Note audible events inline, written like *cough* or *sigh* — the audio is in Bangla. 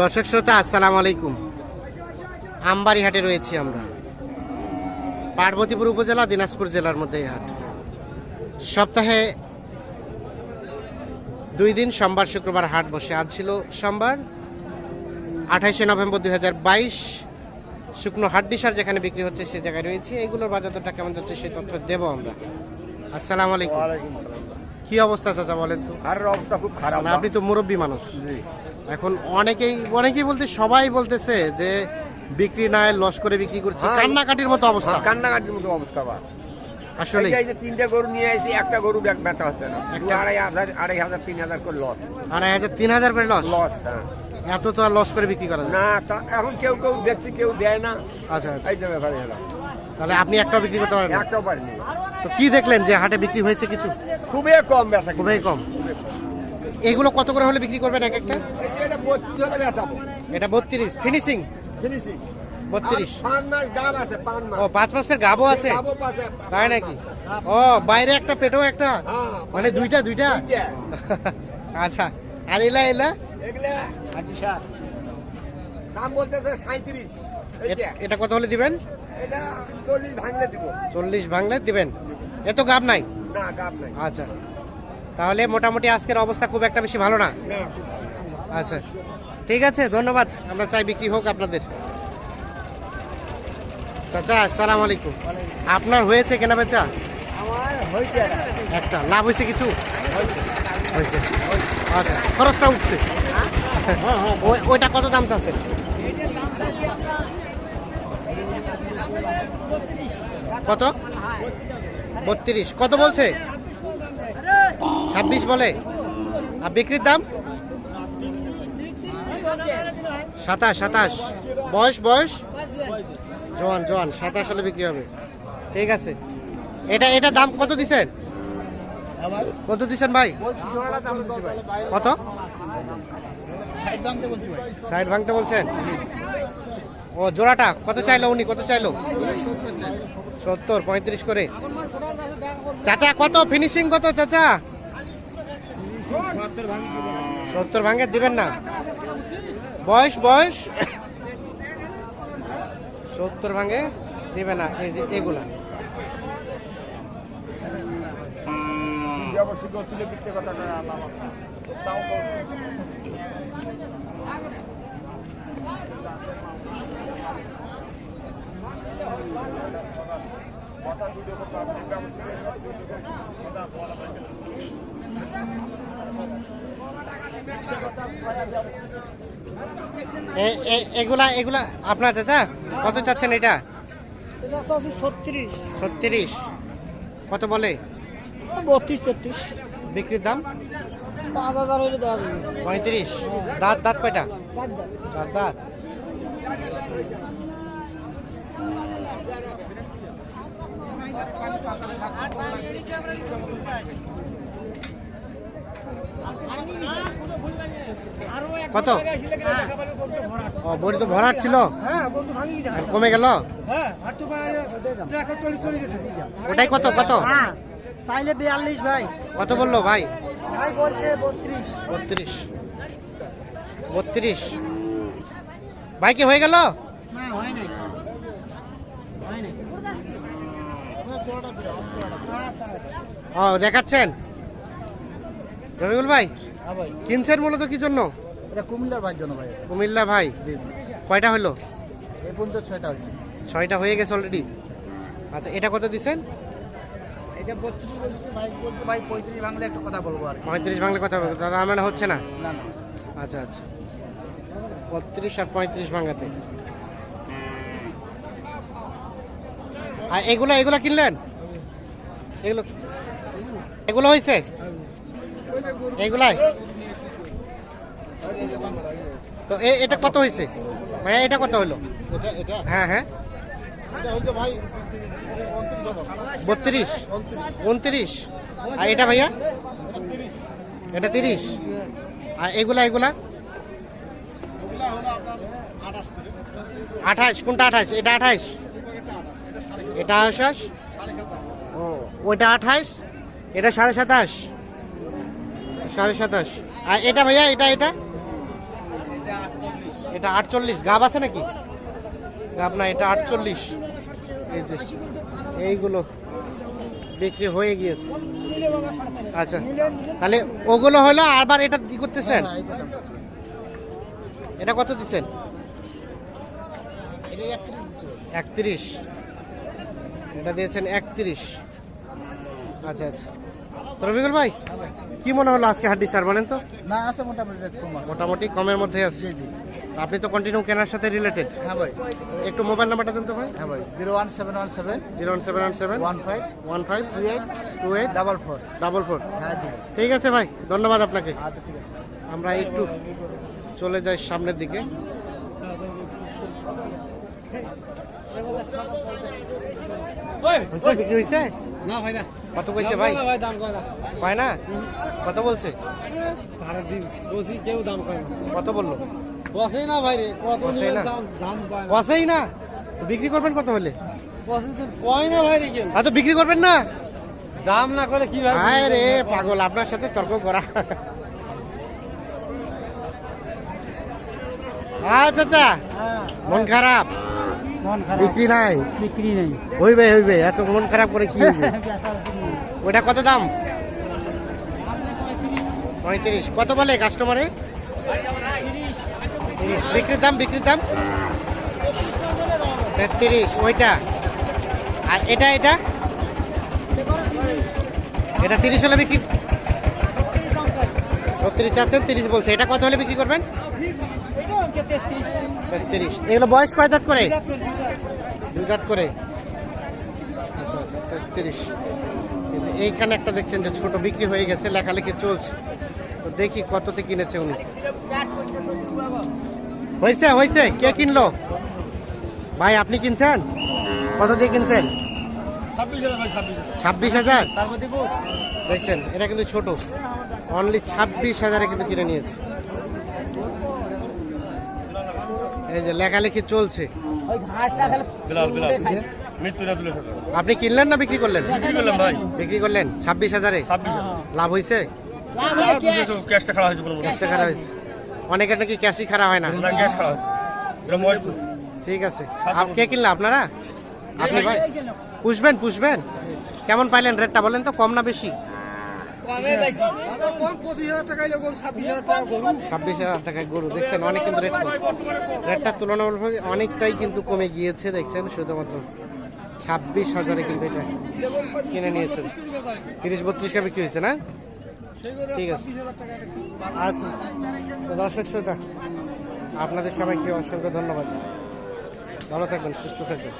দর্শক শ্রোতা আসসালামু আলাইকুম। আমবাড়ি হাটে রয়েছি আমরা। পার্বতীপুর উপজেলা দিনাজপুর জেলার মধ্যে এই হাট। সপ্তাহে দুই দিন সোমবার শুক্রবার হাট বসে। আজ ছিল সোমবার আঠাইশে নভেম্বর দুই হাজার বাইশ। শুকনো হাড্ডিসার যেখানে বিক্রি হচ্ছে সে জায়গায় রয়েছে। এগুলোর বাজার দরটা কেমন যাচ্ছে সেই তথ্য দেবো আমরা। আসসালামু আলাইকুম। কি অবস্থা চাচা বলেন তো? আর অবস্থা খুব খারাপ মানে আপনি তো মুরব্বী মানুষ। এখন অনেকেই অনেকেই বলতে সবাই বলতেছে যে বিক্রি নাই লস করে বিক্রি করছে। হ্যাঁ। কান্নাকাটির মতো অবস্থা। কান্নাকাটির মতো অবস্থা বা আসলে এই যে- তিনটে গরু নিয়ে এসে একটা গরু বেচা হচ্ছে না। আড়াই হাজার আড়াই হাজার তিন হাজার করে লস আড়াই হাজার তিন হাজার করে লস লস হ্যাঁ। এত তো আর লস করে বিক্রি করা না। এখন কেউ কেউ দেখছি কেউ দেয় না। আচ্ছা আচ্ছা। এই যে ব্যাপার হলো তাহলে আপনি একটাও বিক্রি করতে পারেন একটাও পারিনি। তো কি দেখলেন যে হাটে বিক্রি হয়েছে কিছু? খুবই কম বেচা খুবই কম। এগুলো কত করে হলে বিক্রি করবেন এক একটা? এটা বত্রিশ ফিনিশিং ফিনিশিং বত্রিশ। ও পাঁচ মাসের আছে? তাই নাকি? ও বাইরে একটা পেটও একটা? হ্যাঁ মানে দুইটা দুইটা। *laughs* আচ্ছা। আর এলা এলা? এগুলা দাম বলতেছে সাঁত্রিশ এটা কত হলে দিবেন? চল্লিশ ভাঙলে দিব। চল্লিশ বাংলায় দিবেন। এত গাব নাই? না গাব নাই। আচ্ছা। তাহলে মোটামুটি আজকের অবস্থা খুব একটা বেশি ভালো না? আচ্ছা ঠিক আছে ধন্যবাদ। আমরা চাই বিক্রি হোক আপনাদের। চাচা আসসালামু আলাইকুম। আপনার হয়েছে কেনা বেচা? একটা। লাভ হয়েছে কিছু? হয়েছে। আচ্ছা খরচটা উঠছে। ওই- ওইটা কত দাম আছে কত? বত্রিশ। কত বলছে? ছাব্বিশ বলে। আর বিক্রির দাম? সাতাশ সাতাশ। বয়স বয়স? জোয়ান জোয়ান, সাতাশ হলে বিক্রি হবে। ঠিক আছে। এটা এটা দাম কত দিছেন? কত দিছেন ভাই? কত? সাইড ভাঙতে বলছেন। ও, জোড়াটা কত চাইলো উনি? কত চাইলো? সত্তর, পঁয়ত্রিশ করে। চাচা, কত? ফিনিশিং কত, চাচা? সত্তর ভাঙে দিবেন না। বয়স বয়স। সত্তর ভাঙে দিবে না এই যে এগুলা। তুলে বিক্রি কথাটা আলাম তাও এ- এ- এগুলা এগুলা আপনার চাচা? কত চাচ্ছেন এটা? ছত্রিশ। ছত্রিশ। কত বলে? বত্রিশ তেত্রিশ। বিক্রির দাম? পঁয়ত্রিশ। দাঁত দাঁত কয়টা? চার হাজার চার দাঁত। কত? ও, বড়ি তো ভরাট ছিল? কমে গেল? ওটাই কত কত? চাইলে বিয়াল্লিশ ভাই কত বলল ভাই? ভাই বত্রিশ। বত্রিশ। ভাই, কি হয়ে গেল? ও, দেখাচ্ছেন? হ্যাঁ ভাই? কিনছেন মূলত কি জন্য? এটা কুমিল্লার ভাইয়ের জন্য ভাই কুমিল্লা ভাই? জি জি। কয়টা হলো? এই পর্যন্ত ছয়টা হচ্ছে ছয়টা হয়ে গেছে অলরেডি আচ্ছা এটা কত দিচ্ছেন? এটা বত্রিশ ভাই বলছে ভাই পঁয়ত্রিশ একটা কথা বলব আর পঁয়ত্রিশ বাংলা কথা বলতে তার মানে হচ্ছে না? না না। আচ্ছা আচ্ছা। বত্রিশ আর পঁয়ত্রিশ ভাঙাতে আর এগুলা এগুলা কিনলেন? এগুলো এগুলো হয়েছে? এগুলাই তো এটা কত হয়েছে ভাইয়া এটা কত হলো হ্যাঁ হ্যাঁ। বত্রিশ। উনত্রিশ। আর এটা ভাইয়া? এটা তিরিশ। আর এগুলা এগুলা? আঠাশ কোনটা আঠাশ? এটা আঠাশ? এটা আঠাশ? ও ওইটা আঠাশ? এটা সাড়ে সাতাশ? সাড়ে সাতাশ। আর এটা ভাইয়া এটা এটা? এটা আটচল্লিশ। গাব আছে নাকি? গাব না এটা আটচল্লিশ। এই যে এইগুলো বিক্রি হয়ে গিয়েছে। আচ্ছা তাহলে ওগুলো হলো আবার এটা কি করতেছেন? হ্যাঁ। এটা কত দিচ্ছেন? একত্রিশ। এটা দিয়েছেন একত্রিশ। আচ্ছা আচ্ছা। রবিকুল ভাই কি মনে হলো আজকে হাড্ডি স্যার বলেন তো? না আছে মোটামুটি রেট কম আছে। মোটামুটি কমের মধ্যে আছে। জি জি। আপনি তো কন্টিনিউ কেনার সাথে রিলেটেড হ্যাঁ ভাই। একটু মোবাইল নাম্বারটা দেন তো ভাই। হ্যাঁ ভাই zero one seven one seven zero one seven one seven one five one five two eight two eight double four double four হ্যাঁ জি। ঠিক আছে ভাই ধন্যবাদ আপনাকে। আচ্ছা ঠিক আছে। আমরা একটু চলে যাই সামনের দিকে। বিক্রি হয়েছে? না ভাই না। কত কইছে ভাই? ভাই দাম কয় না। না? কত বলছে? তার দিন বসি কেউ দাম কয় না। কত বলল? বসে না ভাই রে কত? দাম দাম কয় না। না? বিক্রি করবেন কত হলে? কয় না ভাই রে কেউ। তো বিক্রি করবেন না? দাম না করে কি ভাই রে পাগল আপনার সাথে তর্ক করা। আচ্ছা আচ্ছা। হ্যাঁ। মন খারাপ? মন বিক্রি নাই? বিক্রি নেই। হইবে হইবে এত মন খারাপ করে কি হইবে? *laughs* ওটা কত দাম? পঁয়ত্রিশ। কত বলে কাস্টমারে বিক্রির দাম বিক্রির দাম? তেত্রিশ। ওইটা? আর এটা এটা? এটা তিরিশ হলে বিক্রি ছত্রিশ চাচ্ছেন তিরিশ বলছে। এটা কত হলে বিক্রি করবেন? তেত্রিশ। এগুলো বয়স কয় দাঁত করে? দুই দাঁত করে। আচ্ছা আচ্ছা তেত্রিশ। এইখানে একটা দেখছেন যে ছোট বিক্রি হয়ে গেছে, লেখালেখি চলছে। তো দেখি কততে কিনেছে উনি। হয়েছে হয়েছে। কে কিনলো? ভাই, আপনি কিনছেন? কত দিয়ে কিনছেন? ছাব্বিশ হাজার। দেখছেন, এটা কিন্তু ছোট। অনলি ছাব্বিশ হাজারে কিন্তু কিনে নিয়েছে। এই যে লেখালেখি চলছে। আপনি কিনলেন না বিক্রি করলেন? কি করলাম ভাই। বিক্রি করলেন? ছাব্বিশ হাজারে? লাভ হয়েছে? ক্যাশটা খারাপ হয়েছে অনেকের নাকি ক্যাশই খারাপ হয় না। ঠিক আছে। আপ কে কিনলে আপনারা? আপনি ভাই? পুষবেন পুষবেন। কেমন পাইলেন রেটটা বলেন তো? কম না বেশি? ছাব্বিশ হাজার টাকায় গরু। দেখছেন অনেক কিন্তু রেট কম। রেটটা তুলনামূলকভাবে অনেকটাই কিন্তু কমে গিয়েছে দেখছেন শুধুমাত্র ছাব্বিশ হাজারে কিন্তু এটা কিনে নিয়েছেন তিরিশ বত্রিশটা বিক্রি হয়েছে না? ঠিক আছে। আচ্ছা দর্শক শ্রোতা আপনাদের সবাইকে অসংখ্য ধন্যবাদ। ভালো থাকবেন সুস্থ থাকবেন।